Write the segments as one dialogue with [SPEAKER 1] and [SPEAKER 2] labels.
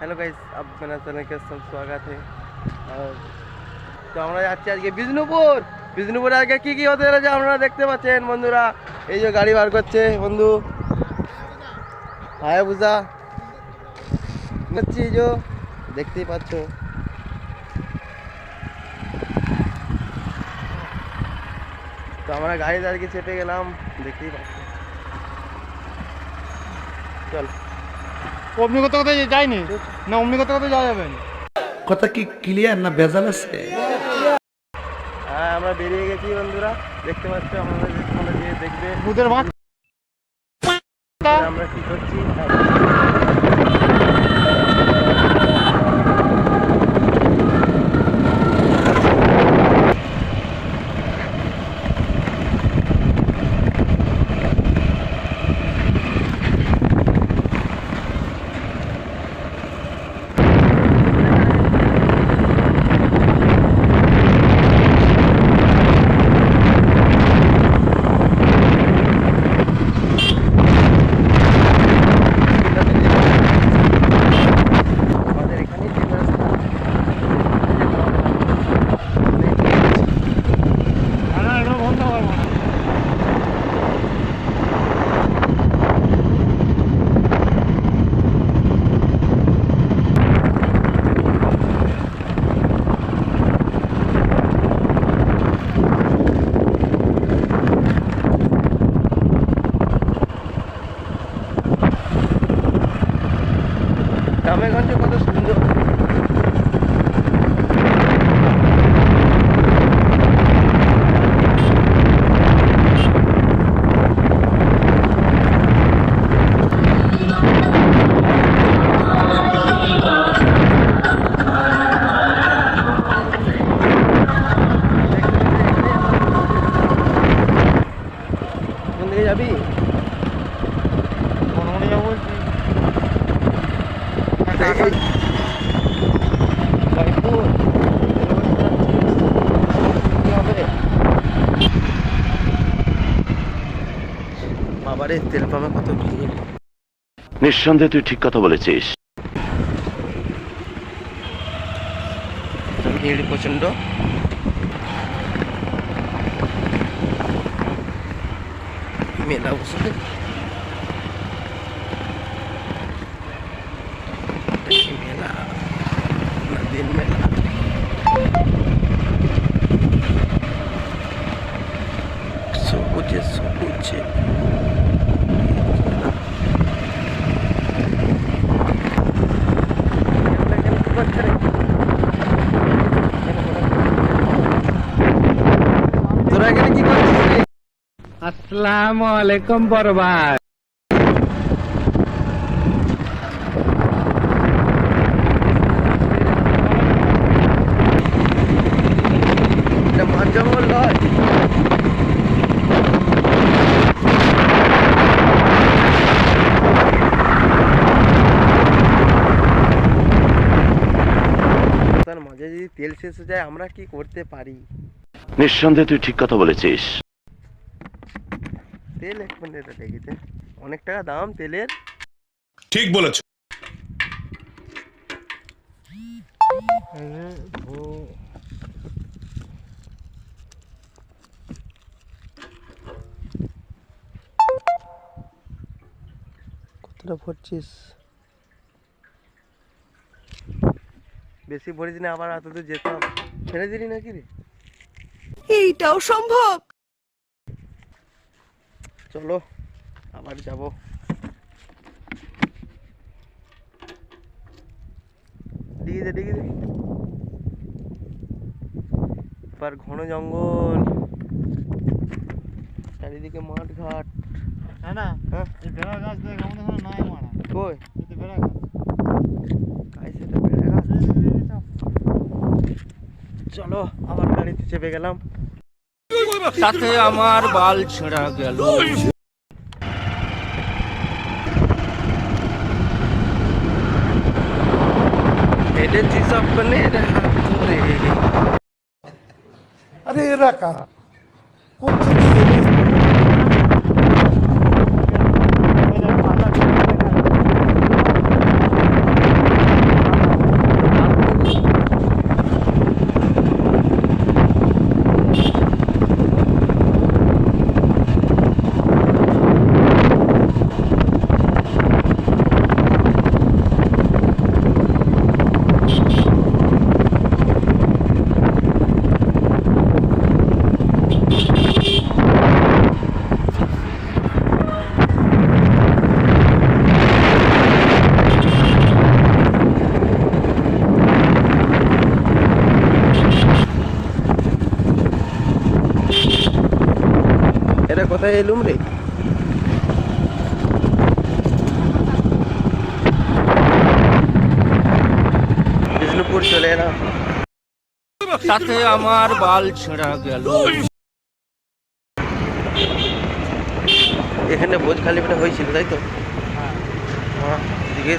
[SPEAKER 1] Hello guys अब मेरा channel के सब स्वागत है আর তো আমরা যাচ্ছি আজকে বিষ্ণুপুর বিষ্ণুপুরে আজকে কি কি হতে চলেছে আপনারা দেখতে পাচ্ছেন বন্ধুরা এই যে গাড়ি বার করছে বন্ধু হায় বুঝা যাচ্ছি যে দেখতেই পাচ্ছ তো আমরা গাড়িতে আর কি চেপে গেলাম দেখতেই পাচ্ছ চল
[SPEAKER 2] কোথাও কোথাও যায়নি? না অগ্নিগত কোথাও যাওয়া যাবে? না
[SPEAKER 3] কথা কি ক্লিয়ার না ভেজাল আছে?
[SPEAKER 1] হ্যাঁ আমরা বেরিয়ে গেছি বন্ধুরা। দেখতে পাচ্ছ আমাদের দেখবে।
[SPEAKER 2] মাছ
[SPEAKER 1] আমরা কি করছি আমাদের এখানেই ট্রেন রাস্তা
[SPEAKER 2] না না এটা বন্ধ করব না
[SPEAKER 1] গ্রামেগঞ্জে কত সুন্দর কোন দিকে যাবি
[SPEAKER 2] মনে যাব বলছি
[SPEAKER 1] জয়পুর কি হবে বাবারে তেল পাম্পে কত ভিড়
[SPEAKER 4] নিঃসন্দেহে তুই ঠিক কথা বলেছিস।
[SPEAKER 1] ভিড় প্রচণ্ড মেলা বসে মেলা না দিন মেলা সবুজে সবুজে তোরা এখানে কি করছিস রে?
[SPEAKER 2] আসসালামু আলাইকুম
[SPEAKER 1] মাঝে যদি তেল শেষ হয়ে যায় আমরা কি করতে পারি?
[SPEAKER 4] নিঃসন্দেহে তুই ঠিক কথা বলেছিস।
[SPEAKER 1] তেল এক মিনিট লেগেছে অনেক টাকা দাম তেলের।
[SPEAKER 5] ঠিক বলেছ।
[SPEAKER 1] কতটা ভরছিস? বেশি ভরিস না আবার এত দূর যেতাম ছেড়ে দিলি নাকি রে?
[SPEAKER 6] এইটাও সম্ভব?
[SPEAKER 1] চলো আবার যাব। ডিগি দে ডিগি এবার ঘন জঙ্গল। চারিদিকে মাঠ ঘাট
[SPEAKER 2] হ্যাঁ না
[SPEAKER 1] হ্যাঁ?
[SPEAKER 2] বেড়া গাছ দেখ আমাদের এখানে নাই মারা।
[SPEAKER 1] কই?
[SPEAKER 2] বেড়ে গাছ।
[SPEAKER 1] চলো আবার গাড়িতে চেপে গেলাম।
[SPEAKER 7] তাতে আমার বাল ছেঁড়া গেল।
[SPEAKER 1] এটা হিসাব হাত ধরে
[SPEAKER 3] আরে এরা কারা?
[SPEAKER 1] কোথায় এলুম রে বিষ্ণুপুর চলে এলাম।
[SPEAKER 7] তাতে আমার বাল ছেঁড়া গেল।
[SPEAKER 1] এখানে বোঝ খালি হয়েছিল তাই তো? হ্যাঁ। এদিকে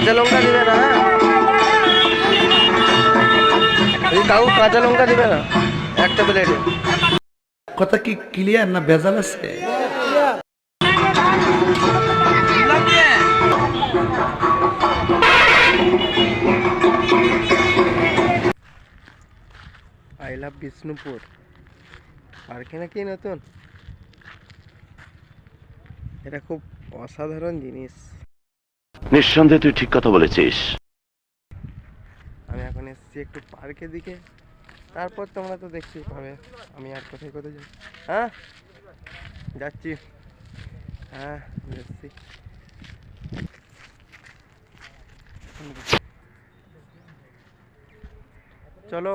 [SPEAKER 1] কাঁচা লঙ্কা দিবে না হ্যাঁ? এই কাকু কাঁচা লঙ্কা দিবে না একটা প্লেটে
[SPEAKER 3] কথা কি ক্লিয়ার না ভেজাল আছে?
[SPEAKER 1] আই লাভ বিষ্ণুপুর পার্কে নাকি নতুন? এটা খুব অসাধারণ জিনিস।
[SPEAKER 4] নিঃসন্দেহে তুই ঠিক কথা বলেছিস।
[SPEAKER 1] আমি এখন এসেছি একটু পার্কের দিকে। তারপর তোমরা তো দেখতেই পাবে আমি আর কোথায় কোথায় যাই হ্যাঁ? যাচ্ছি। হ্যাঁ যাচ্ছি। চলো।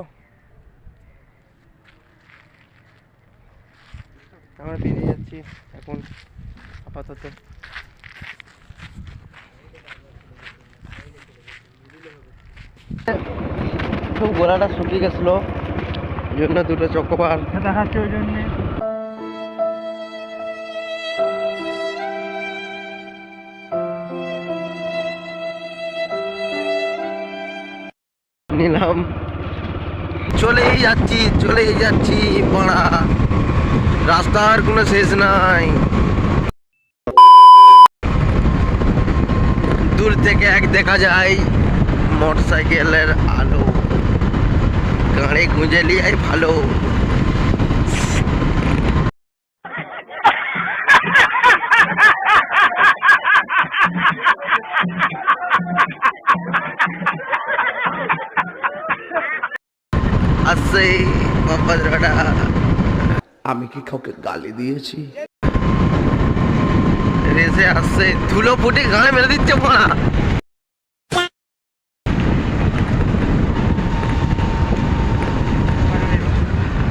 [SPEAKER 1] আমরা বেরিয়ে যাচ্ছি এখন আপাতত। খুব গোলাটা শুকিয়ে গেছিল ওই জন্য দুটো চকোবার
[SPEAKER 2] দেখাচ্ছে ওই জন্যে।
[SPEAKER 1] নিলাম। চলেই যাচ্ছি চলেই যাচ্ছি পড়া। রাস্তার কোনো শেষ নাই। দূর থেকে এক দেখা যায়। মোটর সাইকেলের আলো। গাড়ি গুঁজে লিয়াই ভালো। আসছে বাবারা
[SPEAKER 3] আমি কি কাউকে গালি দিয়েছি?
[SPEAKER 1] রেসে আসছে ধুলো ফুটে গায়ে মেরে দিচ্ছে পড়া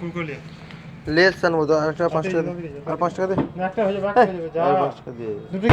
[SPEAKER 2] কুলকুলিয়া
[SPEAKER 1] লেস আনব আর একটা পাঁচ টাকা আর পাঁচ টাকা দে।
[SPEAKER 2] একটা হয়ে যাবে একটা হয়ে যাবে যা।
[SPEAKER 1] আর পাঁচ টাকা দিয়ে
[SPEAKER 2] দুটো